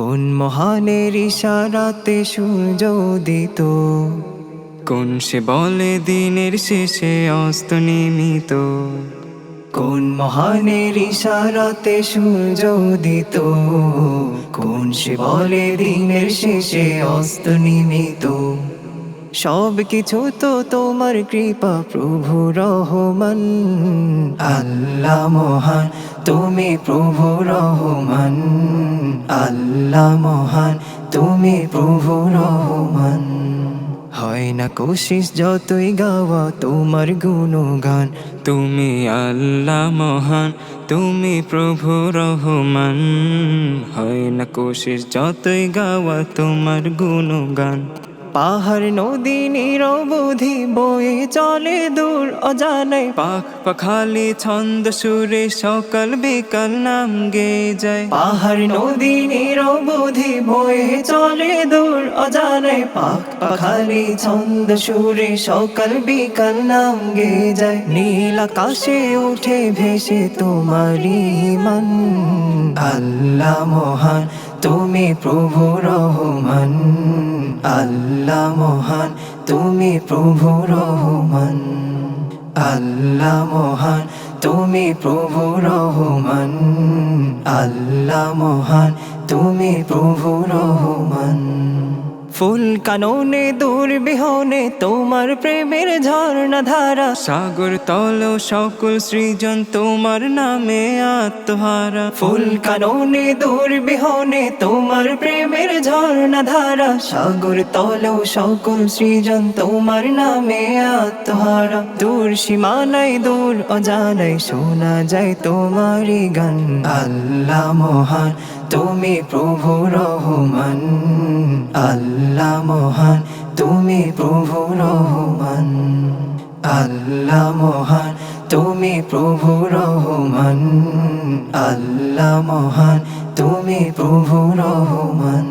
কোন মহানের ইশারাতে সূর্য উদিত? কোন সে বলে দিনের শেষে অস্ত নিমিত? কোন মহানের ইশারাতে সূর্য উদিত? কোন সে বলে দিনের শেষে অস্ত নিমিত? সব কিছু তো তোমার কৃপা, প্রভু রহমান। আল্লাহ মহান, তুমি প্রভু রহমান। আল্লাহ মহান, তুমি প্রভু রহমান। হয় না কোশিস যতই গাওয়া তোমার গুণগান। তুমি আল্লাহ মহান, তুমি প্রভু রহমান। হয় না কোশিস যতই গাওয়া তোমার গুণগান। পাহাড় নদী নিরবধি বয়ে চলে দূর অজানায় পাখ পাখালি ছন্দ সুরে সকাল বিকাল নাম গে যায়। পাহাড় নদী নিরবধি বয়ে চলে দূর অজানায় পাখ পাখালি ছন্দ সুরে সকাল বিকাল নাম গে যায়। নীল আকাশে উঠে ভেসে তোমারি মন। আল্লাহ মহান তুমি প্রভু রহমান, আল্লাহ মহান। তুমি প্রভু রহমান, আল্লাহ মহান। তুমি প্রভু রহমান, আল্লাহ মহান। তুমি প্রভু রহমান। ফুল কাননে দুর্বিহনে তোমার প্রেমের ঝর্ণা ধারা সাগর তল সকল সৃজন তোমার নামে আত্মহারা। ফুল কাননে দুর্বিহনে তোমার প্রেমের ঝর্ণা ধারা সাগর তল সকল সৃজন তোমার নামে আত্মহারা। দূর সীমানায় দূর অজানায় শোনা যায় তোমারই গান। আল্লাহ মহান তুমি প্রভু রহমান, আল্লাহ মহান। তুমি প্রভু রহমান, আল্লাহ মহান। তুমি প্রভু রহমান, আল্লাহ মহান। তুমি প্রভু রহমান।